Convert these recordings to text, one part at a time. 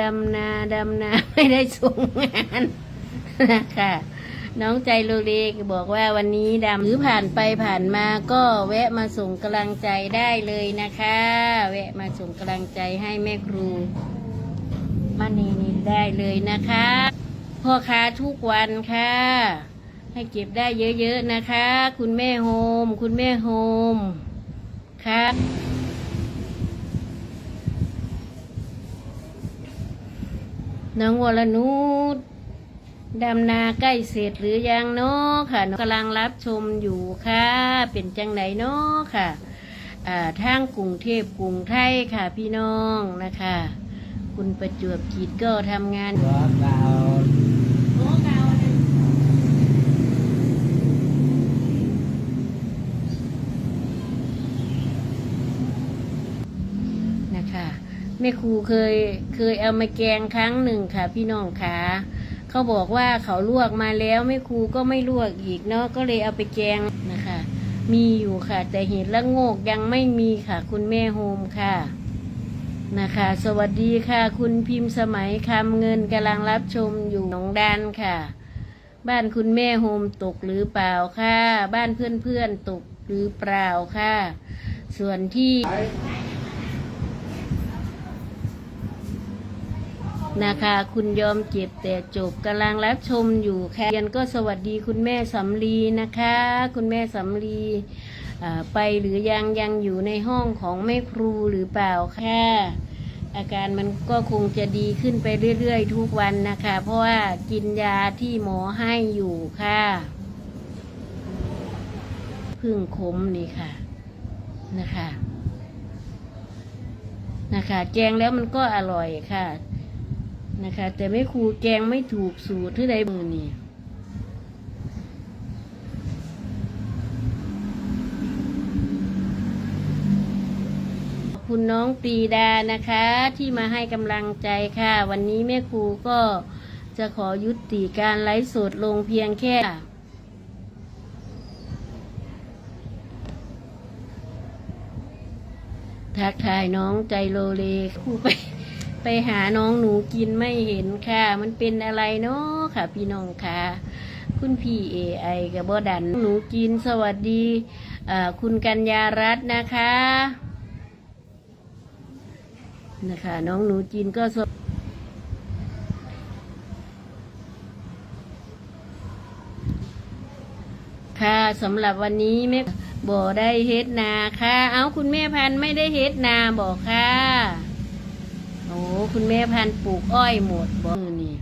ดำนาดำนาไม่ได้ส่งงานนะคะน้องใจโลเลกบอกว่าวันนี้ดำหรือผ่านไปผ่านมาก็แวะมาส่งกำลังใจได้เลยนะคะ แวะมาส่งกำลังใจให้แม่ครูมานีนีได้เลยนะคะ พ่อค้าทุกวันค่ะ ให้เก็บได้เยอะๆนะคะ คุณแม่โฮม คุณแม่โฮมค่ะ น้องวรนุชดำนาใกล้เสร็จหรือยังเนาะค่ะกำลังรับชมอยู่ค่ะ เป็นจังไหนเนาะค่ะอ่าทางกรุงเทพกรุงไทยค่ะพี่น้องนะคะ คุณประจวบกีดก็ทำงานนะคะ แม่ครูเคยเคยเอามาแกงครั้งหนึ่งค่ะ พี่น้องค่ะเขาบอกว่าเขาลวกมาแล้วแม่ครูก็ไม่ลวกอีกเนาะก็เลยเอาไปแกงนะคะ มีอยู่ค่ะ แต่เห็ดละโงกยังไม่มีค่ะ คุณแม่โฮมค่ะนะคะ สวัสดีค่ะ คุณพิมพ์สมัยคำเงินกำลังรับชมอยู่หนองดานค่ะ บ้านคุณแม่โฮมตกหรือเปล่าค่ะ บ้านเพื่อนๆตกหรือเปล่าค่ะ ส่วนที่ นะคะ คุณยอมเจ็บแต่จบกำลังรับชมอยู่ค่ะเรียนก็สวัสดีคุณแม่สำลีนะคะ คุณแม่สำลีไปหรือยังยังอยู่ในห้องของแม่ครูหรือเปล่าค่ะอาการมันก็คงจะดีขึ้นไปเรื่อยๆ ทุกวันนะคะ เพราะว่ากินยาที่หมอให้อยู่ค่ะพึ่งขมนี่ค่ะนะคะ นะคะแกงแล้วมันก็อร่อยค่ะ นะคะ แต่ไม่ครูแกงไม่ถูกสูตรที่ใดมือนี่คุณน้องปีดานะคะที่มาให้กำลังใจค่ะ วันนี้แม่ครูก็จะขอยุติการไลฟ์สดลงเพียงแค่ทักทายน้องใจโลเลครูไป ไปหาน้องหนูกินไม่เห็นค่ะ มันเป็นอะไรเนาะค่ะ พี่น้องค่ะ คุณพี่เอไอกับบอดันหนูกินสวัสดีคุณกัญญารัตน์นะคะนะคะ น้องหนูจีนก็สวค่ะสำหรับวันนี้แม่บ่ได้เฮ็ดนาค่ะ เอาคุณแม่พันไม่ได้เฮ็ดนาบอกค่ะ โอ้คุณแม่พันธุ์ปลูกอ้อยหมดบ่มือนี่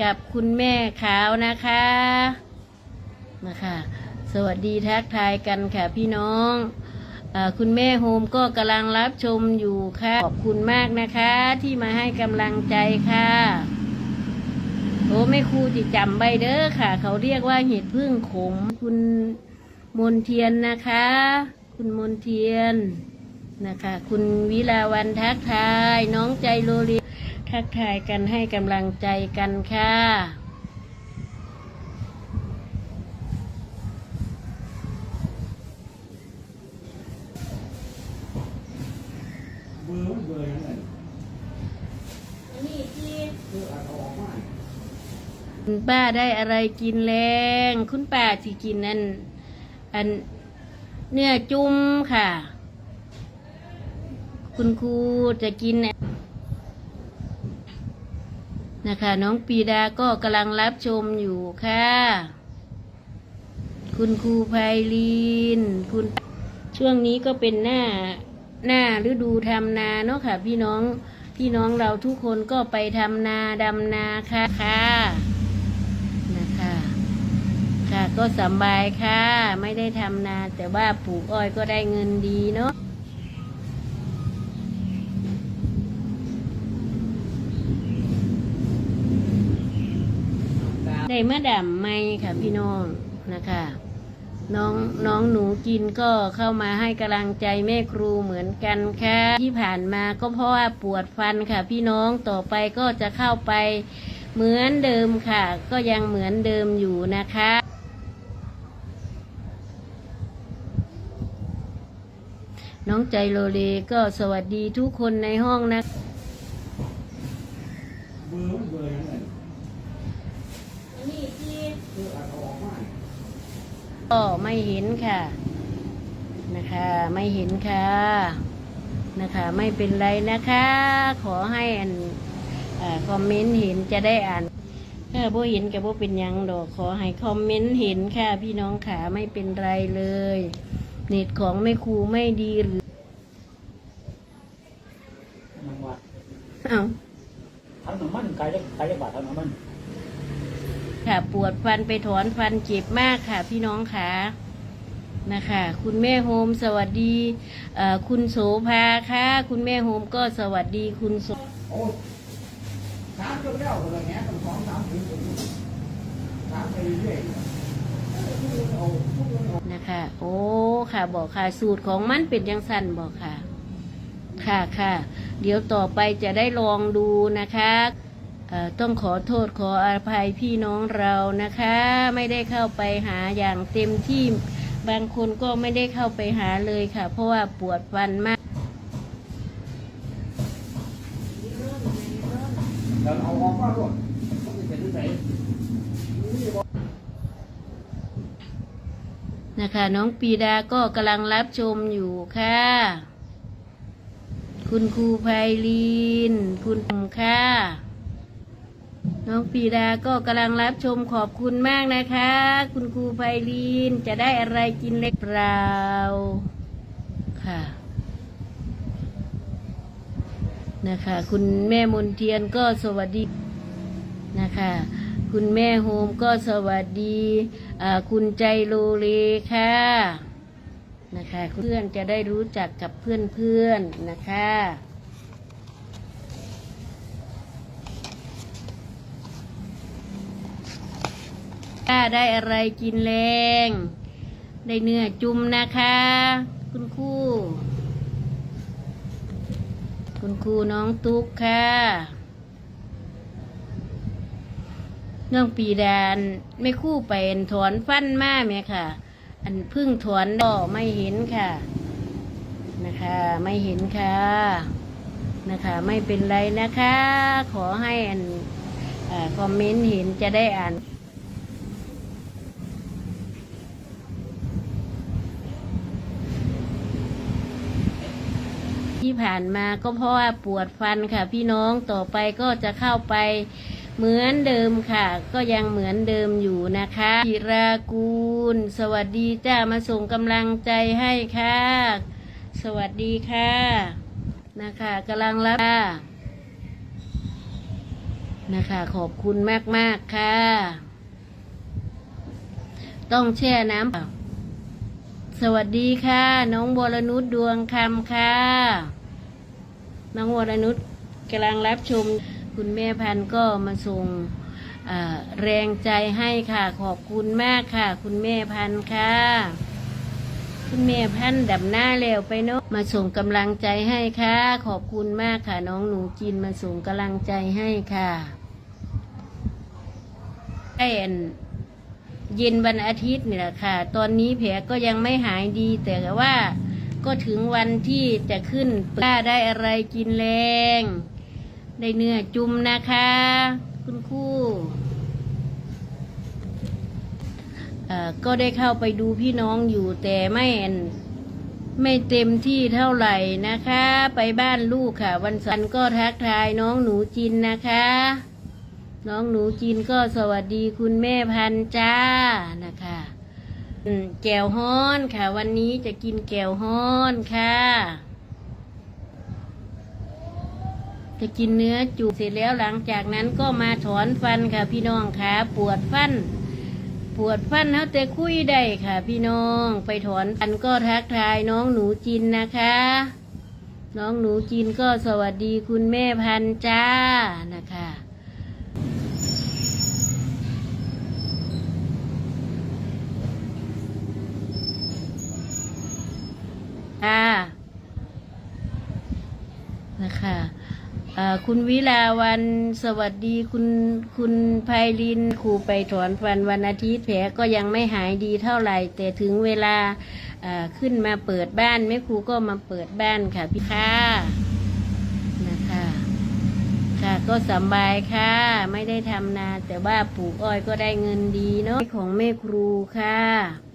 กับคุณแม่ขาวนะคะนะคะสวัสดีทักทายกันค่ะพี่น้องอาคุณแม่โฮมก็กำลังรับชมอยู่ค่ะ ขอบคุณมากนะคะที่มาให้กำลังใจค่ะ โอ้ไม่ครูติจำใบเด้อค่ะ เขาเรียกว่าเห็ดพึ่งขม คุณมนเทียนนะคะ คุณมนเทียนนะคะ คุณวิลาวันทักทาย น้องใจโลลีทักทายกันให้กำลังใจกันค่ะ Bơ bơ như này นี่ที่ Bơ ăn có ống này คุณป้าได้อะไรกินแรงคุณป้าที่กินนั่นอันเนื้อจุ้มค่ะ คุณครูจะกินนะคะ น้องปีดาก็กำลังรับชมอยู่ค่ะ คุณครูไพลีนคุณช่วงนี้ก็เป็นหน้าหน้าฤดูทำนาเนาะค่ะ พี่น้องพี่น้องเราทุกคนก็ไปทำนาดำนาค่ะค่ะ ก็สบายค่ะ ไม่ได้ทำนา แต่ว่าปลูกอ้อยก็ได้เงินดีเนาะได้มาดำไม่ค่ะพี่น้องนะคะ น้องน้องหนูกินก็เข้ามาให้กำลังใจแม่ครูเหมือนกันค่ะ ที่ผ่านมาก็เพราะว่าปวดฟันค่ะ พี่น้องต่อไปก็จะเข้าไปเหมือนเดิมค่ะ ก็ยังเหมือนเดิมอยู่นะคะ น้องใจโลเลก็สวัสดีทุกคนในห้องนะเบอร์เบอร์ยังไงนี่ที่ก็ไม่เห็นค่ะ นะคะ ไม่เห็นค่ะ นะคะ ไม่เป็นไรนะคะ ขอให้อันอคอมเมนต์เห็นจะได้อ่านถ้าบ่เห็นกับบ่เป็นยังดอกขอให้คอมเมนต์เห็นค่ะ พี่น้องขาไม่เป็นไรเลย เน็ตของแม่ครูไม่ดีหรือนังวัดเอ้าทำน้ำมันไกลได้ไกลได้บาททำน้ำมันค่ะปวดฟันไปถอนฟันเจ็บมากค่ะ พี่น้องขานะคะคุณแม่โฮมสวัสดีเอ่อคุณโสภาค่ะ คุณแม่โฮมก็สวัสดีคุณโสโอ้สามจนแล้วอะไรเงี้ยต้องสองสามถึงสามไปเรื่อยเอาทุกค นะคะ โอ้ค่ะบอกค่ะสูตรของมันเป็นยังสั้นบอกค่ะ ค่ะค่ะ เดี๋ยวต่อไปจะได้ลองดูนะคะต้องขอโทษขออภัยพี่น้องเรานะคะ ไม่ได้เข้าไปหาอย่างเต็มที่บางคนก็ไม่ได้เข้าไปหาเลยค่ะ เพราะว่าปวดฟันมาก นะคะ น้องปีดาก็กำลังรับชมอยู่ค่ะ คุณครูไพลีนคุณค่ะ น้องปีดาก็กำลังรับชมขอบคุณมากนะคะ คุณครูไพลีนจะได้อะไรกินเล็กเปล่าค่ะนะคะ คุณแม่มนเทียนก็สวัสดีนะคะ คุณแม่โฮมก็สวัสดีคุณใจโลเลค่ะนะคะเพื่อนจะได้รู้จักกับเพื่อนๆนะคะ้าได้อะไรกินแรง ได้เนื้อจุ่มนะคะ คุณครูคุณครูน้องตุ๊กค่ะเรื่องปีดานไม่คู่ไปถอนฟันมาไหมค่ะ อันพึ่งถอนก็ไม่เห็นค่ะ นะคะ ไม่เห็นค่ะ นะคะ ไม่เป็นไรนะคะ ขอให้อันอคอมเมนต์เห็นจะได้อ่านที่ผ่านมาก็เพราะว่าปวดฟันค่ะ พี่น้องต่อไปก็จะเข้าไป เหมือนเดิมค่ะ ก็ยังเหมือนเดิมอยู่นะคะจิรากูล สวัสดีจ้ามาส่งกำลังใจให้ค่ะ สวัสดีค่ะนะคะกำลังรับค่ะนะคะ ขอบคุณมากมากค่ะ ต้องแช่น้ำสวัสดีค่ะ น้องวรนุชดวงคำค่ะ น้องวรนุชกำลังรับชม คุณแม่พันธ์ก็มาส่งแรงใจให้ค่ะ ขอบคุณมากค่ะ คุณแม่พันธ์ค่ะ คุณแม่พันธ์ดับหน้าเร็วไปเนาะมาส่งกำลังใจให้ค่ะ ขอบคุณมากค่ะ น้องหนูจินมาส่งกำลังใจให้ค่ะไอ้อันเย็นวันอาทิตย์นี่แหละค่ะ ตอนนี้แผลก็ยังไม่หายดี แต่ว่าก็ถึงวันที่จะขึ้นป้าได้อะไรกินแรง ได้เนื้อจุ่มนะคะ คุณคู่ก็ได้เข้าไปดูพี่น้องอยู่แต่ไม่อันไม่เต็มที่เท่าไหร่นะคะ ไปบ้านลูกค่ะ วันสันก็ทักทายน้องหนูจินนะคะ น้องหนูจีนก็สวัสดีคุณแม่พันจ้านะคะแก้วฮ้อนค่ะ วันนี้จะกินแก้วฮ้อนค่ะ จะกินเนื้อจุเสร็จแล้วหลังจากนั้นก็มาถอนฟันค่ะพี่น้องค่ะปวดฟัน ปวดฟันเขาแต่คุยได้ค่ะ พี่น้องไปถอนฟันก็ทักทายน้องหนูจินนะคะ น้องหนูจินก็สวัสดีคุณแม่พันจ้านะคะ คุณวิลาวันสวัสดีคุณคุณไพลินครูไปถอนฟันวันอาทิตย์แผลก็ยังไม่หายดีเท่าไหร่ แต่ถึงเวลาขึ้นมาเปิดบ้านแม่ครูก็มาเปิดบ้านค่ะพี่ค่ะนะคะค่ะก็สบายค่ะ ไม่ได้ทำนาแต่ว่าปลูกอ้อยก็ได้เงินดีเนาะของแม่ครูค่ะ